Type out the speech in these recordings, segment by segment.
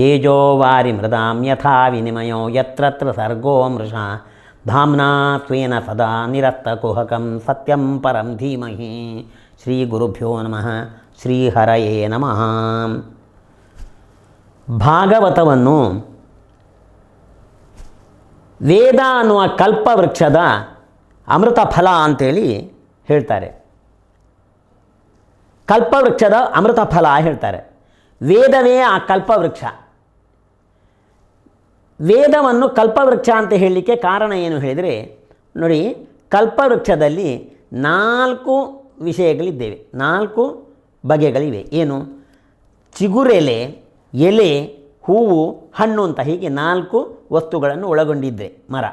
ತೇಜೋ ವಾರಿ ಮೃದಾಂ ಯಥಾ ವಿನಿಮಯೋ ಯತ್ರತ್ರ ಸರ್ಗೋ ಮೃಷಾ ಧಾಮ್ನಾ ಸ್ವೇನ ಸದಾ ನಿರಸ್ತಕುಹಕಂ ಸತ್ಯಂ ಪರಂ ಧೀಮಹಿ ಶ್ರೀ ಗುರುಭ್ಯೋ ನಮಃ ಶ್ರೀಹರಯೇ ನಮಃ ಭಾಗವತವನ್ನು ವೇದ ಅನ್ನುವ ಕಲ್ಪವೃಕ್ಷದ ಅಮೃತ ಫಲ ಅಂತೇಳಿ ಹೇಳ್ತಾರೆ. ಕಲ್ಪವೃಕ್ಷದ ಅಮೃತ ಫಲ ಹೇಳ್ತಾರೆ. ವೇದವೇ ಆ ಕಲ್ಪವೃಕ್ಷ ವೇದವನ್ನು ಕಲ್ಪವೃಕ್ಷ ಅಂತ ಹೇಳಲಿಕ್ಕೆ ಕಾರಣ ಏನು ಹೇಳಿದರೆ, ನೋಡಿ, ಕಲ್ಪವೃಕ್ಷದಲ್ಲಿ ನಾಲ್ಕು ವಿಷಯಗಳಿದ್ದೇವೆ. ನಾಲ್ಕು ಬಗೆಗಳಿವೆ. ಏನು? ಚಿಗುರೆಲೆ, ಎಲೆ, ಹೂವು, ಹಣ್ಣು ಅಂತ ಹೀಗೆ ನಾಲ್ಕು ವಸ್ತುಗಳನ್ನು ಒಳಗೊಂಡಿದ್ದೆ ಮರ.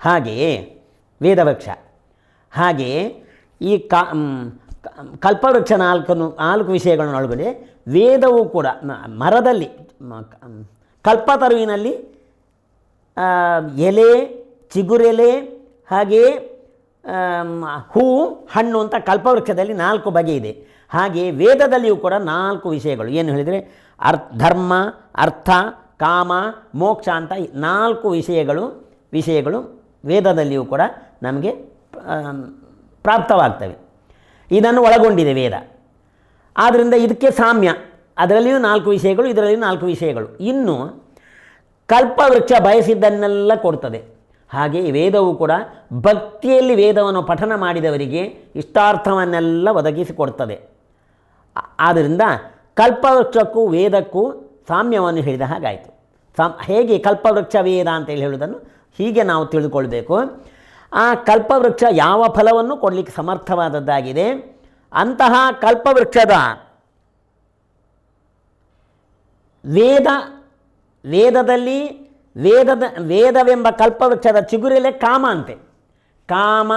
ಹಾಗೆಯೇ ವೇದವೃಕ್ಷ. ಹಾಗೆಯೇ ಈ ಕಾ ಕಲ್ಪವೃಕ್ಷ ನಾಲ್ಕು ನಾಲ್ಕು ವಿಷಯಗಳನ್ನು ಒಳಗೊಂಡಿದೆ. ವೇದವು ಕೂಡ ಮರದಲ್ಲಿ ಕಲ್ಪತರುವಿನಲ್ಲಿ ಎಲೆ, ಚಿಗುರೆಲೆ ಹಾಗೆಯೇ ಹೂ, ಹಣ್ಣು ಅಂತ ಕಲ್ಪವೃಕ್ಷದಲ್ಲಿ ನಾಲ್ಕು ಬಗೆ ಇದೆ. ಹಾಗೆ ವೇದದಲ್ಲಿಯೂ ಕೂಡ ನಾಲ್ಕು ವಿಷಯಗಳು. ಏನು ಹೇಳಿದರೆ ಅರ್ಥ ಧರ್ಮ, ಅರ್ಥ, ಕಾಮ, ಮೋಕ್ಷ ಅಂತ ನಾಲ್ಕು ವಿಷಯಗಳು ವಿಷಯಗಳು ವೇದದಲ್ಲಿಯೂ ಕೂಡ ನಮಗೆ ಪ್ರಾಪ್ತವಾಗ್ತವೆ. ಇದನ್ನು ಒಳಗೊಂಡಿದೆ ವೇದ. ಆದ್ದರಿಂದ ಇದಕ್ಕೆ ಸಾಮ್ಯ. ಅದರಲ್ಲಿಯೂ ನಾಲ್ಕು ವಿಷಯಗಳು, ಇದರಲ್ಲಿಯೂ ನಾಲ್ಕು ವಿಷಯಗಳು. ಇನ್ನು ಕಲ್ಪವೃಕ್ಷ ಬಯಸಿದ್ದನ್ನೆಲ್ಲ ಕೊಡ್ತದೆ. ಹಾಗೆ ವೇದವು ಕೂಡ ಭಕ್ತಿಯಲ್ಲಿ ವೇದವನ್ನು ಪಠನ ಮಾಡಿದವರಿಗೆ ಇಷ್ಟಾರ್ಥವನ್ನೆಲ್ಲ ಒದಗಿಸಿಕೊಡ್ತದೆ. ಆದ್ದರಿಂದ ಕಲ್ಪವೃಕ್ಷಕ್ಕೂ ವೇದಕ್ಕೂ ಸಾಮ್ಯವನ್ನು ಹೇಳಿದ ಹಾಗಾಯಿತು. ಸಾಮ್, ಹೇಗೆ ಕಲ್ಪವೃಕ್ಷ ವೇದ ಅಂತೇಳಿ ಹೇಳುವುದನ್ನು ಹೀಗೆ ನಾವು ತಿಳಿದುಕೊಳ್ಬೇಕು. ಆ ಕಲ್ಪವೃಕ್ಷ ಯಾವ ಫಲವನ್ನು ಕೊಡಲಿಕ್ಕೆ ಸಮರ್ಥವಾದದ್ದಾಗಿದೆ? ಅಂತಹ ಕಲ್ಪವೃಕ್ಷದ ವೇದ ವೇದದಲ್ಲಿ ವೇದದ ವೇದವೆಂಬ ಕಲ್ಪವೃಕ್ಷದ ಚಿಗುರಿಲೆ ಕಾಮ ಅಂತೆ. ಕಾಮ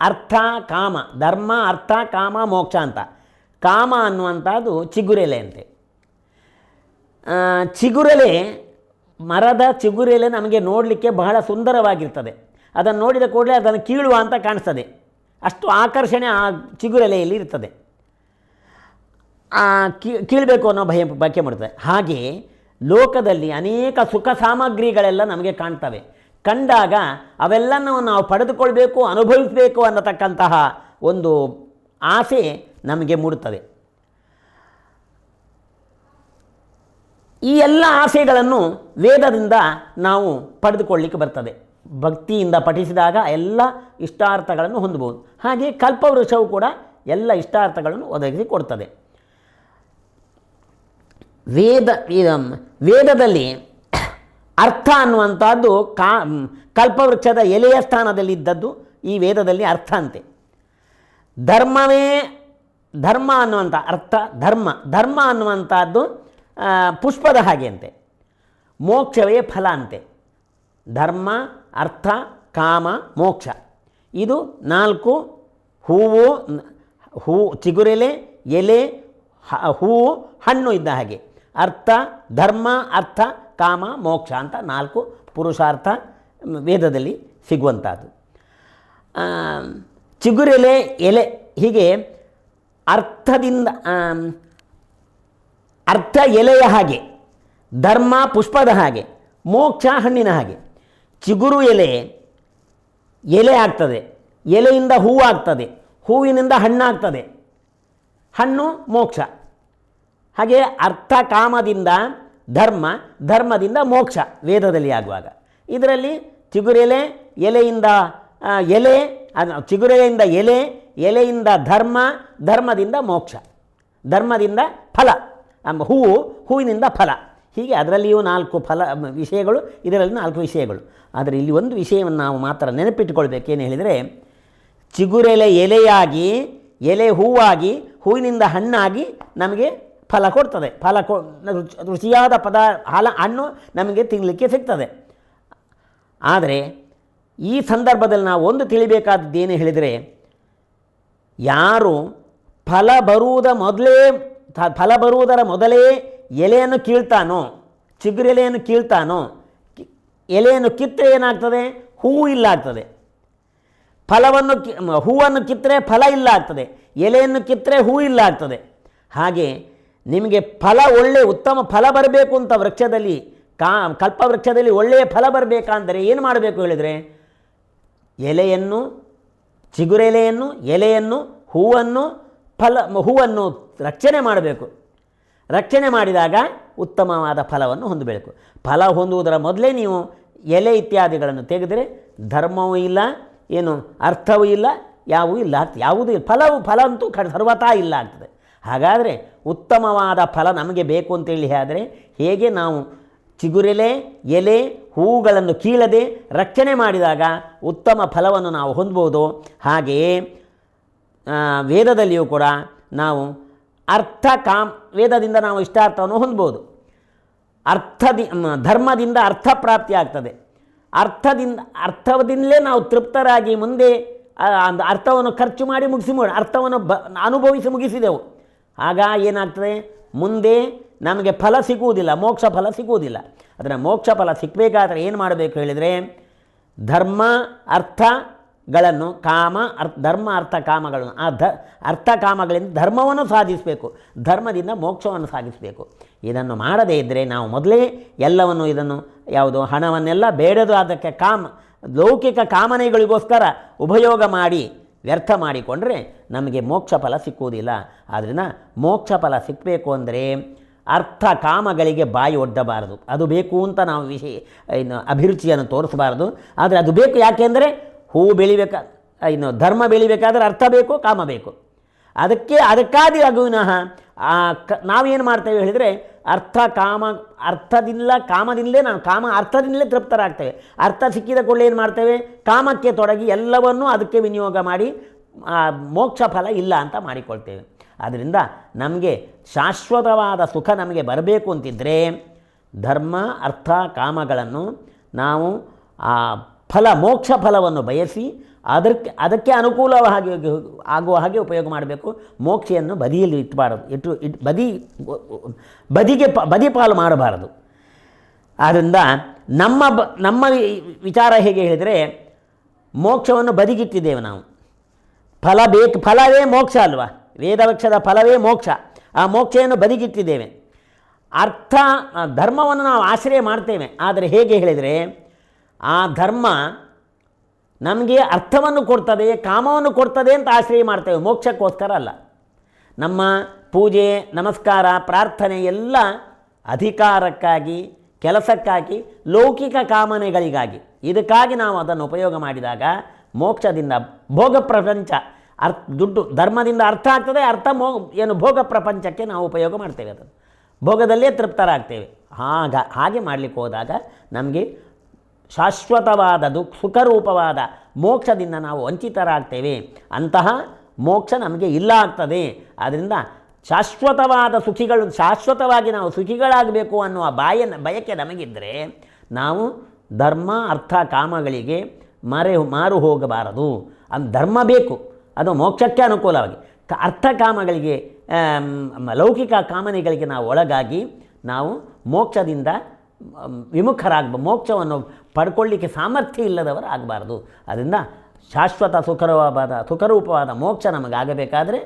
ಅರ್ಥ ಕಾಮ, ಧರ್ಮ ಅರ್ಥ ಕಾಮ ಮೋಕ್ಷ ಅಂತ. ಕಾಮ ಅನ್ನುವಂಥದ್ದು ಚಿಗುರೆಲೆ ಅಂತೆ. ಚಿಗುರೆಲೆ, ಮರದ ಚಿಗುರೆಲೆ ನಮಗೆ ನೋಡಲಿಕ್ಕೆ ಬಹಳ ಸುಂದರವಾಗಿರ್ತದೆ. ಅದನ್ನು ನೋಡಿದ ಕೂಡಲೇ ಅದನ್ನು ಕೀಳುವ ಅಂತ ಕಾಣಿಸ್ತದೆ. ಅಷ್ಟು ಆಕರ್ಷಣೆ ಆ ಚಿಗುರೆಲೆಯಲ್ಲಿ ಇರ್ತದೆ. ಕೀಳಬೇಕು ಅನ್ನೋ ಭಯ, ಬಯಕೆ ಮಾಡ್ತದೆ ಹಾಗೆ ಲೋಕದಲ್ಲಿ ಅನೇಕ ಸುಖ ಸಾಮಗ್ರಿಗಳೆಲ್ಲ ನಮಗೆ ಕಾಣ್ತವೆ. ಕಂಡಾಗ ಅವೆಲ್ಲನೂ ನಾವು ಪಡೆದುಕೊಳ್ಬೇಕು, ಅನುಭವಿಸಬೇಕು ಅನ್ನತಕ್ಕಂತಹ ಒಂದು ಆಸೆ ನಮಗೆ ಮೂಡುತ್ತದೆ. ಈ ಎಲ್ಲ ಆಸೆಗಳನ್ನು ವೇದದಿಂದ ನಾವು ಪಡೆದುಕೊಳ್ಳಿಕ್ಕೆ ಬರ್ತದೆ. ಭಕ್ತಿಯಿಂದ ಪಠಿಸಿದಾಗ ಎಲ್ಲ ಇಷ್ಟಾರ್ಥಗಳನ್ನು ಹೊಂದಬಹುದು. ಹಾಗೆ ಕಲ್ಪವೃಕ್ಷವು ಕೂಡ ಎಲ್ಲ ಇಷ್ಟಾರ್ಥಗಳನ್ನು ಒದಗಿಸಿ ಕೊಡ್ತದೆ ವೇದ ವೇದದಲ್ಲಿ ಅರ್ಥ ಅನ್ನುವಂಥದ್ದು ಕಾ ಕಲ್ಪವೃಕ್ಷದ ಎಲೆಯ ಸ್ಥಾನದಲ್ಲಿದ್ದದ್ದು ಈ ವೇದದಲ್ಲಿ ಅರ್ಥ ಅಂತೆ. ಧರ್ಮವೇ, ಧರ್ಮ ಅನ್ನುವಂಥ ಅರ್ಥ, ಧರ್ಮ ಧರ್ಮ ಅನ್ನುವಂಥದ್ದು ಪುಷ್ಪದ ಹಾಗೆ ಅಂತೆ. ಮೋಕ್ಷವೇ ಫಲ ಅಂತೆ. ಧರ್ಮ, ಅರ್ಥ, ಕಾಮ, ಮೋಕ್ಷ. ಇದು ನಾಲ್ಕು ಹೂವು, ಹೂ, ಚಿಗುರೆಲೆ, ಎಲೆ ಹೂವು, ಹಣ್ಣು ಇದ್ದ ಹಾಗೆ. ಅರ್ಥ, ಧರ್ಮ, ಅರ್ಥ, ಕಾಮ, ಮೋಕ್ಷ ಅಂತ ನಾಲ್ಕು ಪುರುಷಾರ್ಥ ವೇದದಲ್ಲಿ ಸಿಗುವಂಥದ್ದು. ಚಿಗುರೆಲೆ, ಎಲೆ ಹೀಗೆ ಅರ್ಥದಿಂದ ಅರ್ಥ ಎಲೆಯ ಹಾಗೆ, ಧರ್ಮ ಪುಷ್ಪದ ಹಾಗೆ, ಮೋಕ್ಷ ಹಣ್ಣಿನ ಹಾಗೆ, ಚಿಗುರು ಎಲೆ ಎಲೆ ಆಗ್ತದೆ, ಎಲೆಯಿಂದ ಹೂವು ಆಗ್ತದೆ, ಹೂವಿನಿಂದ ಹಣ್ಣಾಗ್ತದೆ, ಹಣ್ಣು ಮೋಕ್ಷ. ಹಾಗೆ ಅರ್ಥ ಕಾಮದಿಂದ ಧರ್ಮ, ಧರ್ಮದಿಂದ ಮೋಕ್ಷ ವೇದದಲ್ಲಿ ಆಗುವಾಗ. ಇದರಲ್ಲಿ ಚಿಗುರೆಲೆ, ಎಲೆಯಿಂದ ಎಲೆ ಚಿಗುರೆಲೆಯಿಂದ ಎಲೆ, ಎಲೆಯಿಂದ ಧರ್ಮ, ಧರ್ಮದಿಂದ ಮೋಕ್ಷ, ಧರ್ಮದಿಂದ ಫಲ ಹೂವು ಹೂವಿನಿಂದ ಫಲ. ಹೀಗೆ ಅದರಲ್ಲಿಯೂ ನಾಲ್ಕು ಫಲ ವಿಷಯಗಳು ಇದರಲ್ಲಿ ನಾಲ್ಕು ವಿಷಯಗಳು. ಆದರೆ ಇಲ್ಲಿ ಒಂದು ವಿಷಯವನ್ನು ನಾವು ಮಾತ್ರ ನೆನಪಿಟ್ಟುಕೊಳ್ಬೇಕೇನು ಹೇಳಿದರೆ, ಚಿಗುರೆಲೆ ಎಲೆಯಾಗಿ, ಎಲೆ ಹೂವಾಗಿ, ಹೂವಿನಿಂದ ಹಣ್ಣಾಗಿ ನಮಗೆ ಫಲ ಕೊಡ್ತದೆ. ಫಲ ಕೊ ರುಚಿ- ರುಚಿಯಾದ ಪದ ಹಲ ಹಣ್ಣು ನಮಗೆ ತಿನ್ನಲಿಕ್ಕೆ ಸಿಗ್ತದೆ. ಆದರೆ ಈ ಸಂದರ್ಭದಲ್ಲಿ ನಾವು ಒಂದು ತಿಳಿಬೇಕಾದದ್ದೇನು ಹೇಳಿದರೆ, ಯಾರು ಫಲ ಬರುವುದ ಮೊದಲೇ ಫಲ ಬರುವುದರ ಮೊದಲೇ ಎಲೆಯನ್ನು ಕೀಳ್ತಾನೋ ಚಿಗುರೆಲೆಯನ್ನು ಕೀಳ್ತಾನೋ ಎಲೆಯನ್ನು ಕಿತ್ತರೆ ಏನಾಗ್ತದೆ? ಹೂವು ಇಲ್ಲ ಆಗ್ತದೆ ಫಲವನ್ನು ಕಿ ಹೂವನ್ನು ಕಿತ್ತರೆ ಫಲ ಇಲ್ಲ ಆಗ್ತದೆ ಎಲೆಯನ್ನು ಕಿತ್ತರೆ ಹೂ ಇಲ್ಲ ಆಗ್ತದೆ ಹಾಗೆ ನಿಮಗೆ ಫಲ ಒಳ್ಳೆ ಉತ್ತಮ ಫಲ ಬರಬೇಕು ಅಂತ ವೃಕ್ಷದಲ್ಲಿ ಕಾ ಕಲ್ಪವೃಕ್ಷದಲ್ಲಿ ಒಳ್ಳೆಯ ಫಲ ಬರಬೇಕಂದರೆ ಏನು ಮಾಡಬೇಕು ಹೇಳಿದರೆ? ಎಲೆಯನ್ನು, ಚಿಗುರೆಲೆಯನ್ನು, ಎಲೆಯನ್ನು, ಹೂವನ್ನು, ಫಲ, ಹೂವನ್ನು ರಕ್ಷಣೆ ಮಾಡಬೇಕು. ರಕ್ಷಣೆ ಮಾಡಿದಾಗ ಉತ್ತಮವಾದ ಫಲವನ್ನು ಹೊಂದಬೇಕು. ಫಲ ಹೊಂದುವುದರ ಮೊದಲೇ ನೀವು ಎಲೆ ಇತ್ಯಾದಿಗಳನ್ನು ತೆಗೆದರೆ ಧರ್ಮವೂ ಇಲ್ಲ, ಏನು ಅರ್ಥವೂ ಇಲ್ಲ ಯಾವೂ ಇಲ್ಲ, ಯಾವುದೂ ಇಲ್ಲ. ಫಲವು ಫಲ ಅಂತೂ ಸರ್ವತಾ ಇಲ್ಲ ಆಗ್ತದೆ. ಹಾಗಾದರೆ ಉತ್ತಮವಾದ ಫಲ ನಮಗೆ ಬೇಕು ಅಂತೇಳಿ ಆದರೆ ಹೇಗೆ ನಾವು ಚಿಗುರೆಲೆ, ಎಲೆ, ಹೂಗಳನ್ನು ಕೀಳದೆ ರಕ್ಷಣೆ ಮಾಡಿದಾಗ ಉತ್ತಮ ಫಲವನ್ನು ನಾವು ಹೊಂದ್ಬೋದು. ಹಾಗೆಯೇ ವೇದದಲ್ಲಿಯೂ ಕೂಡ ನಾವು ಅರ್ಥ ಕಾಮ್, ವೇದದಿಂದ ನಾವು ಇಷ್ಟಾರ್ಥವನ್ನು ಹೊಂದ್ಬೋದು. ಅರ್ಥದಿ ಧರ್ಮದಿಂದ ಅರ್ಥ ಪ್ರಾಪ್ತಿ ಆಗ್ತದೆ. ಅರ್ಥದಿಂದ, ಅರ್ಥದಿಂದಲೇ ನಾವು ತೃಪ್ತರಾಗಿ ಮುಂದೆ ಅರ್ಥವನ್ನು ಖರ್ಚು ಮಾಡಿ ಮುಗಿಸಿ ಅರ್ಥವನ್ನು ಬ, ಅನುಭವಿಸಿ ಮುಗಿಸಿದೆವು. ಆಗ ಏನಾಗ್ತದೆ? ಮುಂದೆ ನಮಗೆ ಫಲ ಸಿಗುವುದಿಲ್ಲ, ಮೋಕ್ಷ ಫಲ ಸಿಗುವುದಿಲ್ಲ. ಅದರ ಮೋಕ್ಷ ಫಲ ಸಿಕ್ಕಬೇಕಾದ್ರೆ ಏನು ಮಾಡಬೇಕು ಹೇಳಿದರೆ, ಧರ್ಮ, ಅರ್ಥಗಳನ್ನು, ಕಾಮ, ಅರ್ಥ, ಧರ್ಮ, ಅರ್ಥ, ಕಾಮಗಳನ್ನು, ಆ ಧ, ಅರ್ಥ, ಕಾಮಗಳಿಂದ ಧರ್ಮವನ್ನು ಸಾಧಿಸಬೇಕು, ಧರ್ಮದಿಂದ ಮೋಕ್ಷವನ್ನು ಸಾಧಿಸಬೇಕು. ಇದನ್ನು ಮಾಡದೇ ಇದ್ದರೆ ನಾವು ಮೊದಲೇ ಎಲ್ಲವನ್ನು ಇದನ್ನು ಯಾವುದು, ಹಣವನ್ನೆಲ್ಲ ಬೇಡದು ಅದಕ್ಕೆ ಕಾಮ, ಲೌಕಿಕ ಕಾಮನೆಗಳಿಗೋಸ್ಕರ ಉಪಯೋಗ ಮಾಡಿ, ವ್ಯರ್ಥ ಮಾಡಿಕೊಂಡ್ರೆ ನಮಗೆ ಮೋಕ್ಷ ಫಲ ಸಿಕ್ಕುವುದಿಲ್ಲ. ಆದ್ದರಿಂದ ಮೋಕ್ಷ ಫಲ ಸಿಕ್ಕಬೇಕು ಅಂದರೆ ಅರ್ಥ ಕಾಮಗಳಿಗೆ ಬಾಯಿ ಒಡ್ಡಬಾರದು. ಅದು ಬೇಕು ಅಂತ ನಾವು ವಿಷಯ ಇನ್ನು ಅಭಿರುಚಿಯನ್ನು ತೋರಿಸಬಾರದು. ಆದರೆ ಅದು ಬೇಕು ಯಾಕೆಂದರೆ ಹೂ ಬೆಳಿಬೇಕಾ, ಇನ್ನು ಧರ್ಮ ಬೆಳಿಬೇಕಾದ್ರೆ ಅರ್ಥ ಬೇಕು, ಕಾಮ ಬೇಕು. ಅದಕ್ಕೆ ಅದಕ್ಕಾದಿ ಅಗುವಿನಃ ಕ, ನಾವೇನು ಮಾಡ್ತೇವೆ ಹೇಳಿದರೆ ಅರ್ಥ ಕಾಮ, ಅರ್ಥದಿಂದ, ಕಾಮದಿಂದಲೇ ನಾವು, ಕಾಮ ಅರ್ಥದಿಂದಲೇ ತೃಪ್ತರಾಗ್ತೇವೆ. ಅರ್ಥ ಸಿಕ್ಕಿದ ಕೂಡಲೇ ಏನು ಮಾಡ್ತೇವೆ? ಕಾಮಕ್ಕೆ ತೊಡಗಿ ಎಲ್ಲವನ್ನೂ ಅದಕ್ಕೆ ವಿನಿಯೋಗ ಮಾಡಿ ಮೋಕ್ಷ ಫಲ ಇಲ್ಲ ಅಂತ ಮಾಡಿಕೊಳ್ತೇವೆ. ಆದ್ದರಿಂದ ನಮಗೆ ಶಾಶ್ವತವಾದ ಸುಖ ನಮಗೆ ಬರಬೇಕು ಅಂತಿದ್ದರೆ ಧರ್ಮ, ಅರ್ಥ, ಕಾಮಗಳನ್ನು ನಾವು ಆ ಫಲ, ಮೋಕ್ಷ ಫಲವನ್ನು ಬಯಸಿ ಅದಕ್ಕೆ ಅದಕ್ಕೆ ಅನುಕೂಲವಾಗಿ ಆಗುವ ಹಾಗೆ ಉಪಯೋಗ ಮಾಡಬೇಕು. ಮೋಕ್ಷೆಯನ್ನು ಬದಿಯಲ್ಲಿ ಇಟ್ಟಬಾರದು ಇಟ್ಟು, ಇಟ್, ಬದಿ, ಬದಿಗೆ ಪ ಬದಿಪಾಲು ಮಾಡಬಾರದು. ಆದ್ದರಿಂದ ನಮ್ಮ ಬ, ನಮ್ಮ ವಿಚಾರ ಹೇಗೆ ಹೇಳಿದರೆ ಮೋಕ್ಷವನ್ನು ಬದಿಗಿಟ್ಟಿದ್ದೇವೆ ನಾವು. ಫಲ ಬೇಕು, ಫಲವೇ ಮೋಕ್ಷ ಅಲ್ವಾ? ವೇದವೃಕ್ಷದ ಫಲವೇ ಮೋಕ್ಷ. ಆ ಮೋಕ್ಷವನ್ನು ಬದಿಗಿಟ್ಟಿದ್ದೇವೆ. ಅರ್ಥ ಧರ್ಮವನ್ನು ನಾವು ಆಶ್ರಯ ಮಾಡ್ತೇವೆ. ಆದರೆ ಹೇಗೆ ಹೇಳಿದರೆ, ಆ ಧರ್ಮ ನಮಗೆ ಅರ್ಥವನ್ನು ಕೊಡ್ತದೆ, ಕಾಮವನ್ನು ಕೊಡ್ತದೆ ಅಂತ ಆಶ್ರಯ ಮಾಡ್ತೇವೆ. ಮೋಕ್ಷಕ್ಕೋಸ್ಕರ ಅಲ್ಲ. ನಮ್ಮ ಪೂಜೆ, ನಮಸ್ಕಾರ, ಪ್ರಾರ್ಥನೆ ಎಲ್ಲ ಅಧಿಕಾರಕ್ಕಾಗಿ, ಕೆಲಸಕ್ಕಾಗಿ, ಲೌಕಿಕ ಕಾಮನೆಗಳಿಗಾಗಿ. ಇದಕ್ಕಾಗಿ ನಾವು ಅದನ್ನು ಉಪಯೋಗ ಮಾಡಿದಾಗ ಮೋಕ್ಷದಿಂದ ಭೋಗ ಪ್ರಪಂಚ ಅರ್ಥ, ದುಡ್ಡು ಧರ್ಮದಿಂದ ಅರ್ಥ ಆಗ್ತದೆ, ಅರ್ಥ ಮೋ, ಏನು ಭೋಗ ಪ್ರಪಂಚಕ್ಕೆ ನಾವು ಉಪಯೋಗ ಮಾಡ್ತೇವೆ ಅದನ್ನು. ಭೋಗದಲ್ಲೇ ತೃಪ್ತರಾಗ್ತೇವೆ. ಆಗ ಹಾಗೆ ಮಾಡಲಿಕ್ಕೆ ಹೋದಾಗ ನಮಗೆ ಶಾಶ್ವತವಾದ ದುಃಖ ಸುಖರೂಪವಾದ ಮೋಕ್ಷದಿಂದ ನಾವು ವಂಚಿತರಾಗ್ತೇವೆ. ಅಂತಹ ಮೋಕ್ಷ ನಮಗೆ ಇಲ್ಲ ಆಗ್ತದೆ. ಆದ್ದರಿಂದ ಶಾಶ್ವತವಾದ ಸುಖಿಗಳು, ಶಾಶ್ವತವಾಗಿ ನಾವು ಸುಖಿಗಳಾಗಬೇಕು ಅನ್ನುವ ಬಾಯ ಬಯಕೆ ನಮಗಿದ್ದರೆ ನಾವು ಧರ್ಮ, ಅರ್ಥ, ಕಾಮಗಳಿಗೆ ಮರೆ ಮಾರು ಹೋಗಬಾರದು ಅನ್ ಧರ್ಮ ಬೇಕು. ಅದು ಮೋಕ್ಷಕ್ಕೆ ಅನುಕೂಲವಾಗಿ. ಅರ್ಥ ಕಾಮಗಳಿಗೆ ಲೌಕಿಕ ಕಾಮನೆಗಳಿಗೆ ನಾವು ಒಳಗಾಗಿ ನಾವು ಮೋಕ್ಷದಿಂದ ವಿಮುಖರಾಗ್ಬ, ಮೋಕ್ಷವನ್ನು ಪಡ್ಕೊಳ್ಳಿಕ್ಕೆ ಸಾಮರ್ಥ್ಯ ಇಲ್ಲದವರು ಆಗಬಾರ್ದು. ಅದರಿಂದ ಶಾಶ್ವತ ಸುಖರವಾದ ಸುಖರೂಪವಾದ ಮೋಕ್ಷ ನಮಗಾಗಬೇಕಾದರೆ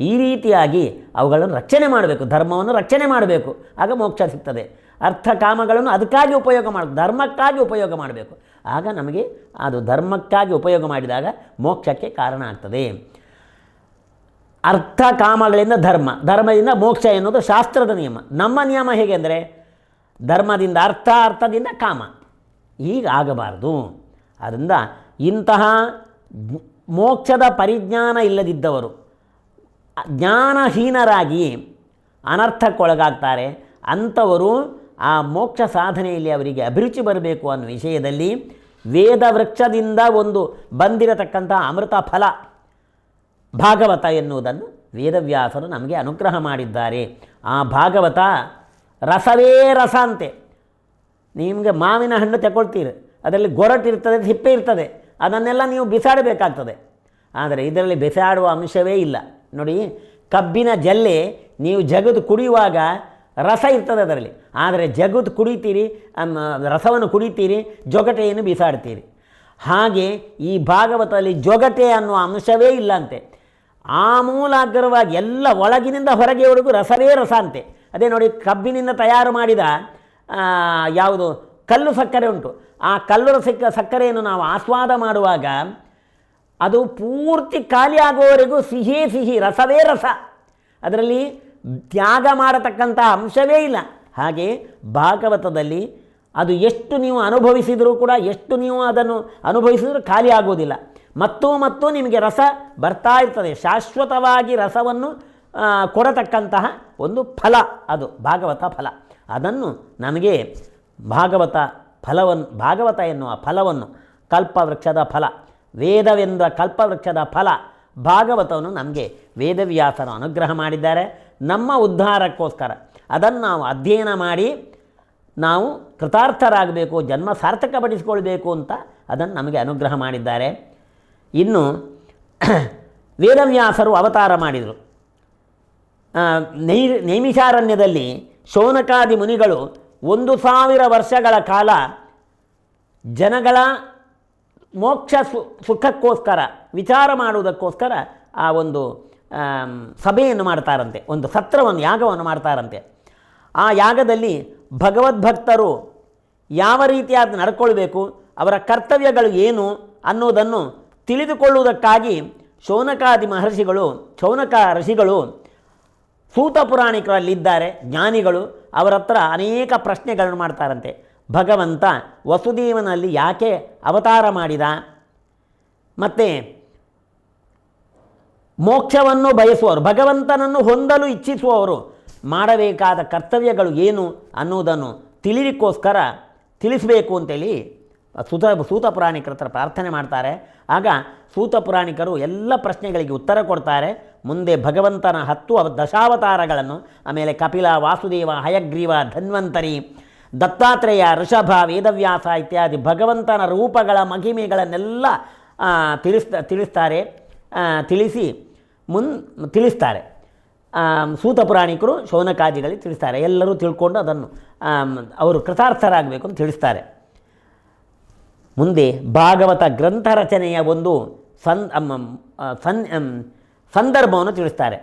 ಈ ರೀತಿಯಾಗಿ ಅವುಗಳನ್ನು ರಕ್ಷಣೆ ಮಾಡಬೇಕು. ಧರ್ಮವನ್ನು ರಕ್ಷಣೆ ಮಾಡಬೇಕು. ಆಗ ಮೋಕ್ಷ ಸಿಗ್ತದೆ. ಅರ್ಥ ಕಾಮಗಳನ್ನು ಅದಕ್ಕಾಗಿ ಉಪಯೋಗ ಮಾಡ, ಧರ್ಮಕ್ಕಾಗಿ ಉಪಯೋಗ ಮಾಡಬೇಕು. ಆಗ ನಮಗೆ ಅದು ಧರ್ಮಕ್ಕಾಗಿ ಉಪಯೋಗ ಮಾಡಿದಾಗ ಮೋಕ್ಷಕ್ಕೆ ಕಾರಣ ಆಗ್ತದೆ. ಅರ್ಥ ಕಾಮಗಳಿಂದ ಧರ್ಮ, ಧರ್ಮದಿಂದ ಮೋಕ್ಷ ಎನ್ನುವುದು ಶಾಸ್ತ್ರದ ನಿಯಮ. ನಮ್ಮ ನಿಯಮ ಹೇಗೆ ಅಂದರೆ ಧರ್ಮದಿಂದ ಅರ್ಥ, ಅರ್ಥದಿಂದ ಕಾಮ. ಈಗ ಆಗಬಾರದು. ಆದ್ದರಿಂದ ಇಂತಹ ಮೋಕ್ಷದ ಪರಿಜ್ಞಾನ ಇಲ್ಲದಿದ್ದವರು, ಜ್ಞಾನಹೀನರಾಗಿ ಅನರ್ಥಕ್ಕೊಳಗಾಗ್ತಾರೆ, ಅಂಥವರು ಆ ಮೋಕ್ಷ ಸಾಧನೆಯಲ್ಲಿ ಅವರಿಗೆ ಅಭಿರುಚಿ ಬರಬೇಕು ಅನ್ನೋ ವಿಷಯದಲ್ಲಿ ವೇದ ವೃಕ್ಷದಿಂದ ಒಂದು ಬಂದಿರತಕ್ಕಂಥ ಅಮೃತ ಫಲ ಭಾಗವತ ಎನ್ನುವುದನ್ನು ವೇದವ್ಯಾಸರು ನಮಗೆ ಅನುಗ್ರಹ ಮಾಡಿದ್ದಾರೆ. ಆ ಭಾಗವತ ರಸವೇ ರಸ ಅಂತೆ. ನಿಮಗೆ ಮಾವಿನ ಹಣ್ಣು ತಗೊಳ್ತೀರಿ, ಅದರಲ್ಲಿ ಗೊರಟಿರ್ತದೆ ಸಿಪ್ಪೆ ಇರ್ತದೆ, ಅದನ್ನೆಲ್ಲ ನೀವು ಬಿಸಾಡಬೇಕಾಗ್ತದೆ. ಆದರೆ ಇದರಲ್ಲಿ ಬಿಸಾಡುವ ಅಂಶವೇ ಇಲ್ಲ. ನೋಡಿ, ಕಬ್ಬಿನ ಜಲ್ಲೆ ನೀವು ಜಗದು ಕುಡಿಯುವಾಗ ರಸ ಇರ್ತದೆ ಅದರಲ್ಲಿ. ಆದರೆ ಜಗದ್ ಕುಡಿತೀರಿ ರಸವನ್ನು ಕುಡಿತೀರಿ, ಜೊಗಟೆಯನ್ನು ಬಿಸಾಡ್ತೀರಿ. ಹಾಗೆ ಈ ಭಾಗವತದಲ್ಲಿ ಜೊಗಟೆ ಅನ್ನುವ ಅಂಶವೇ ಇಲ್ಲಂತೆ. ಆ ಆಮೂಲಾಗ್ರವಾಗಿ ಎಲ್ಲ ಒಳಗಿನಿಂದ ಹೊರಗೆವರೆಗೂ ರಸವೇ ರಸ ಅಂತೆ. ಅದೇ ನೋಡಿ ಕಬ್ಬಿನಿಂದ ತಯಾರು ಮಾಡಿದ ಯಾವುದು ಕಲ್ಲು ಸಕ್ಕರೆ ಉಂಟು. ಆ ಕಲ್ಲು ಸಿಕ್ಕ ಸಕ್ಕರೆಯನ್ನು ನಾವು ಆಸ್ವಾದ ಮಾಡುವಾಗ ಅದು ಪೂರ್ತಿ ಖಾಲಿಯಾಗುವವರೆಗೂ ಸಿಹಿ ಸಿಹಿ, ರಸವೇ ರಸ. ಅದರಲ್ಲಿ ತ್ಯಾಗ ಮಾಡತಕ್ಕಂಥ ಅಂಶವೇ ಇಲ್ಲ. ಹಾಗೆ ಭಾಗವತದಲ್ಲಿ ಅದು ಎಷ್ಟು ನೀವು ಅನುಭವಿಸಿದರೂ ಕೂಡ ಎಷ್ಟು ನೀವು ಅದನ್ನು ಅನುಭವಿಸಿದರೂ ಖಾಲಿ ಆಗೋದಿಲ್ಲ. ಮತ್ತು ಮತ್ತು ನಿಮಗೆ ರಸ ಬರ್ತಾ ಇರ್ತದೆ. ಶಾಶ್ವತವಾಗಿ ರಸವನ್ನು ಕೊಡತಕ್ಕಂತಹ ಒಂದು ಫಲ ಅದು, ಭಾಗವತ ಫಲ. ಅದನ್ನು ನಮಗೆ ಭಾಗವತ ಫಲವನ್ನು, ಭಾಗವತ ಎನ್ನುವ ಫಲವನ್ನು ಕಲ್ಪವೃಕ್ಷದ ಫಲ ವೇದವೆಂದ ಕಲ್ಪವೃಕ್ಷದ ಫಲ, ಭಾಗವತವನ್ನು ನಮಗೆ ವೇದವ್ಯಾಸನ ಅನುಗ್ರಹ ಮಾಡಿದ್ದಾರೆ. ನಮ್ಮ ಉದ್ಧಾರಕ್ಕೋಸ್ಕರ. ಅದನ್ನು ನಾವು ಅಧ್ಯಯನ ಮಾಡಿ ನಾವು ಕೃತಾರ್ಥರಾಗಬೇಕು, ಜನ್ಮ ಸಾರ್ಥಕಪಡಿಸಿಕೊಳ್ಬೇಕು ಅಂತ ಅದನ್ನು ನಮಗೆ ಅನುಗ್ರಹ ಮಾಡಿದ್ದಾರೆ. ಇನ್ನು ವೇದವ್ಯಾಸರು ಅವತಾರ ಮಾಡಿದರು. ನೈ ನೈಮಿಷಾರಣ್ಯದಲ್ಲಿ ಶೌನಕಾದಿ ಮುನಿಗಳು ಒಂದು ಸಾವಿರ ವರ್ಷಗಳ ಕಾಲ ಜನಗಳ ಮೋಕ್ಷ ಸು, ಸುಖಕ್ಕೋಸ್ಕರ, ವಿಚಾರ ಮಾಡುವುದಕ್ಕೋಸ್ಕರ ಆ ಒಂದು ಸಭೆಯನ್ನು ಮಾಡ್ತಾರಂತೆ, ಒಂದು ಸತ್ರವನ್ನು, ಯಾಗವನ್ನು ಮಾಡ್ತಾರಂತೆ. ಆ ಯಾಗದಲ್ಲಿ ಭಗವದ್ಭಕ್ತರು ಯಾವ ರೀತಿಯಾದ ನಡ್ಕೊಳ್ಬೇಕು, ಅವರ ಕರ್ತವ್ಯಗಳು ಏನು ಅನ್ನೋದನ್ನು ತಿಳಿದುಕೊಳ್ಳುವುದಕ್ಕಾಗಿ ಶೌನಕಾದಿ ಮಹರ್ಷಿಗಳು, ಶೌನಕ ಋಷಿಗಳು ಸೂತ ಪುರಾಣಿಕರಲ್ಲಿದ್ದಾರೆ, ಜ್ಞಾನಿಗಳು, ಅವರ ಹತ್ರ ಅನೇಕ ಪ್ರಶ್ನೆಗಳನ್ನು ಮಾಡ್ತಾರಂತೆ. ಭಗವಂತ ವಸುದೇವನಲ್ಲಿ ಯಾಕೆ ಅವತಾರ ಮಾಡಿದ? ಮತ್ತು ಮೋಕ್ಷವನ್ನು ಬಯಸುವವರು, ಭಗವಂತನನ್ನು ಹೊಂದಲು ಇಚ್ಛಿಸುವವರು ಮಾಡಬೇಕಾದ ಕರ್ತವ್ಯಗಳು ಏನು ಅನ್ನೋದನ್ನು ತಿಳಿಲಿಕ್ಕೋಸ್ಕರ ತಿಳಿಸಬೇಕು ಅಂತೇಳಿ ಸೂತ ಸೂತ ಪುರಾಣಿಕರ ಹತ್ರ ಪ್ರಾರ್ಥನೆ ಮಾಡ್ತಾರೆ. ಆಗ ಸೂತ ಪುರಾಣಿಕರು ಎಲ್ಲ ಪ್ರಶ್ನೆಗಳಿಗೆ ಉತ್ತರ ಕೊಡ್ತಾರೆ. ಮುಂದೆ ಭಗವಂತನ ಹತ್ತು ದಶಾವತಾರಗಳನ್ನು, ಆಮೇಲೆ ಕಪಿಲ, ವಾಸುದೇವ, ಹಯಗ್ರೀವ, ಧನ್ವಂತರಿ, ದತ್ತಾತ್ರೇಯ, ಋಷಭ, ವೇದವ್ಯಾಸ ಇತ್ಯಾದಿ ಭಗವಂತನ ರೂಪಗಳ ಮಹಿಮೆಗಳನ್ನೆಲ್ಲ ತಿಳಿಸ್ತಾ, ತಿಳಿಸ್ತಾರೆ. ತಿಳಿಸಿ, ಮುನ್, ತಿಳಿಸ್ತಾರೆ. ಸೂತ ಪುರಾಣಿಕರು ಶೌನಕಾದಿಗಳಿಗೆ ತಿಳಿಸ್ತಾರೆ. ಎಲ್ಲರೂ ತಿಳ್ಕೊಂಡು ಅದನ್ನು ಅವರು ಕೃತಾರ್ಥರಾಗಬೇಕು ಅಂತ ತಿಳಿಸ್ತಾರೆ. ಮುಂದೆ ಭಾಗವತ ಗ್ರಂಥ ರಚನೆಯ ಒಂದು ಸನ್ ಸನ್ ಸಂದರ್ಭವನ್ನು ತಿಳಿಸ್ತಾರೆ.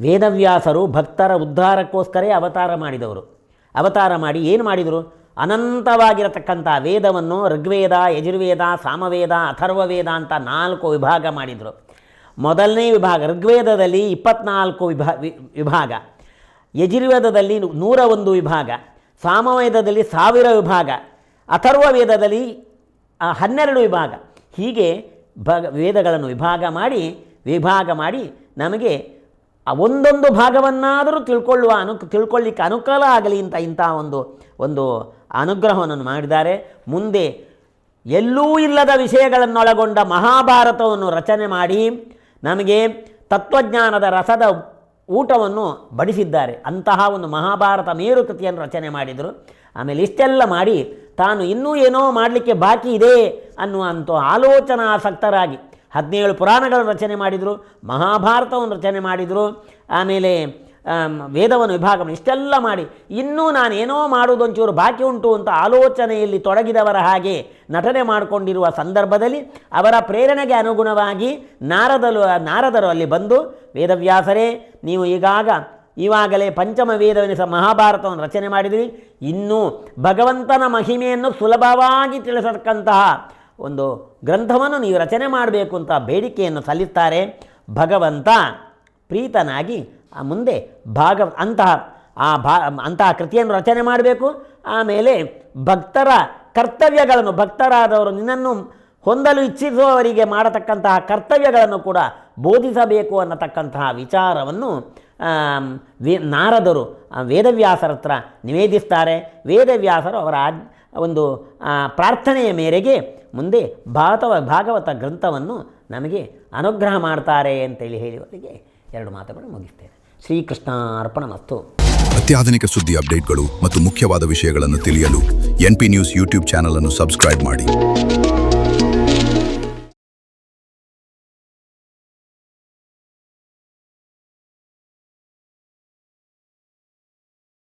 ವೇದವ್ಯಾಸರು ಭಕ್ತರ ಉದ್ಧಾರಕ್ಕೋಸ್ಕರೇ ಅವತಾರ ಮಾಡಿದವರು. ಅವತಾರ ಮಾಡಿ ಏನು ಮಾಡಿದರು? ಅನಂತವಾಗಿರತಕ್ಕಂಥ ವೇದವನ್ನು ಋಗ್ವೇದ, ಯಜುರ್ವೇದ, ಸಾಮವೇದ, ಅಥರ್ವವೇದ ಅಂತ ನಾಲ್ಕು ವಿಭಾಗ ಮಾಡಿದರು. ಮೊದಲನೇ ವಿಭಾಗ, ಋಗ್ವೇದದಲ್ಲಿ ಇಪ್ಪತ್ನಾಲ್ಕು ವಿಭಾ ವಿಭಾಗ, ಯಜುರ್ವೇದದಲ್ಲಿ ನೂರ ಒಂದು ವಿಭಾಗ, ಸಾಮವೇದದಲ್ಲಿ ಸಾವಿರ ವಿಭಾಗ ಅಥರ್ವ ವೇದದಲ್ಲಿ ಹನ್ನೆರಡು ವಿಭಾಗ. ಹೀಗೆ ಭಗ, ವೇದಗಳನ್ನು ವಿಭಾಗ ಮಾಡಿ ವಿಭಾಗ ಮಾಡಿ ನಮಗೆ ಒಂದೊಂದು ಭಾಗವನ್ನಾದರೂ ತಿಳ್ಕೊಳ್ಳುವ ಅನು, ತಿಳ್ಕೊಳ್ಳಿಕ್ಕೆ ಅನುಕೂಲ ಆಗಲಿ ಅಂತ ಇಂಥ ಒಂದು ಒಂದು ಅನುಗ್ರಹವನ್ನು ಮಾಡಿದ್ದಾರೆ. ಮುಂದೆ ಎಲ್ಲೂ ಇಲ್ಲದ ವಿಷಯಗಳನ್ನೊಳಗೊಂಡ ಮಹಾಭಾರತವನ್ನು ರಚನೆ ಮಾಡಿ ನಮಗೆ ತತ್ವಜ್ಞಾನದ ರಸದ ಊಟವನ್ನು ಬಡಿಸಿದ್ದಾರೆ. ಅಂತಹ ಒಂದು ಮಹಾಭಾರತ ಮೇರುಕೃತಿಯನ್ನು ರಚನೆ ಮಾಡಿದರು. ಆಮೇಲೆ ಇಷ್ಟೆಲ್ಲ ಮಾಡಿ ತಾನು ಇನ್ನೂ ಏನೋ ಮಾಡಲಿಕ್ಕೆ ಬಾಕಿ ಇದೆ ಅನ್ನುವಂಥ ಆಲೋಚನಾಸಕ್ತರಾಗಿ ಹದಿನೇಳು ಪುರಾಣಗಳನ್ನು ರಚನೆ ಮಾಡಿದರು ಮಹಾಭಾರತವನ್ನು ರಚನೆ ಮಾಡಿದರು. ಆಮೇಲೆ ಆಮ್, ವೇದವನ್ನು ವಿಭಾಗ ಇಷ್ಟೆಲ್ಲ ಮಾಡಿ, ಇನ್ನೂ ನಾನು ಏನೋ ಮಾಡುವುದೊಂಚೂರು ಬಾಕಿ ಉಂಟು ಅಂತ ಆಲೋಚನೆಯಲ್ಲಿ ತೊಡಗಿದವರ ಹಾಗೆ ನಟನೆ ಮಾಡಿಕೊಂಡಿರುವ ಸಂದರ್ಭದಲ್ಲಿ ಅವರ ಪ್ರೇರಣೆಗೆ ಅನುಗುಣವಾಗಿ ನಾರದರು ನಾರದರು ಅಲ್ಲಿ ಬಂದು, ವೇದವ್ಯಾಸರೇ, ನೀವು ಈಗಾಗ ಇವಾಗಲೇ ಪಂಚಮ ವೇದವೆನಿಸ ಮಹಾಭಾರತವನ್ನು ರಚನೆ ಮಾಡಿದಿರಿ. ಇನ್ನೂ ಭಗವಂತನ ಮಹಿಮೆಯನ್ನು ಸುಲಭವಾಗಿ ತಿಳಿಸತಕ್ಕಂತಹ ಒಂದು ಗ್ರಂಥವನ್ನು ನೀವು ರಚನೆ ಮಾಡಬೇಕು ಅಂತ ಬೇಡಿಕೆಯನ್ನು ಸಲ್ಲಿಸ್ತಾರೆ. ಭಗವಂತ ಪ್ರೀತನಾಗಿ ಮುಂದೆ ಭಾಗ, ಅಂತಹ, ಆ ಭಾ, ಅಂತಹ ಕೃತಿಯನ್ನು ರಚನೆ ಮಾಡಬೇಕು. ಆಮೇಲೆ ಭಕ್ತರ ಕರ್ತವ್ಯಗಳನ್ನು, ಭಕ್ತರಾದವರು ನಿನ್ನನ್ನು ಹೊಂದಲು ಇಚ್ಛಿಸುವವರಿಗೆ ಮಾಡತಕ್ಕಂತಹ ಕರ್ತವ್ಯಗಳನ್ನು ಕೂಡ ಬೋಧಿಸಬೇಕು ಅನ್ನತಕ್ಕಂತಹ ವಿಚಾರವನ್ನು ವೇ, ನಾರದರು ವೇದವ್ಯಾಸರ ಹತ್ರ ನಿವೇದಿಸ್ತಾರೆ. ವೇದವ್ಯಾಸರು ಅವರ ಒಂದು ಪ್ರಾರ್ಥನೆಯ ಮೇರೆಗೆ ಮುಂದೆ ಭಾಗವ, ಭಾಗವತ ಗ್ರಂಥವನ್ನು ನಮಗೆ ಅನುಗ್ರಹ ಮಾಡ್ತಾರೆ ಅಂತೇಳಿ ಹೇಳುವವರಿಗೆ ಎರಡು ಮಾತುಗಳು ಮುಗಿಸ್ತೇನೆ. ಶ್ರೀಕೃಷ್ಣ ಅರ್ಪಣ ಮಸ್ತು ಅತ್ಯಾಧುನಿಕ ಸುದ್ದಿ ಅಪ್ಡೇಟ್ಗಳು ಮತ್ತು ಮುಖ್ಯವಾದ ವಿಷಯಗಳನ್ನು ತಿಳಿಯಲು N P news YouTube channel ಅನ್ನು ಸಬ್ಸ್ಕ್ರೈಬ್ ಮಾಡಿ.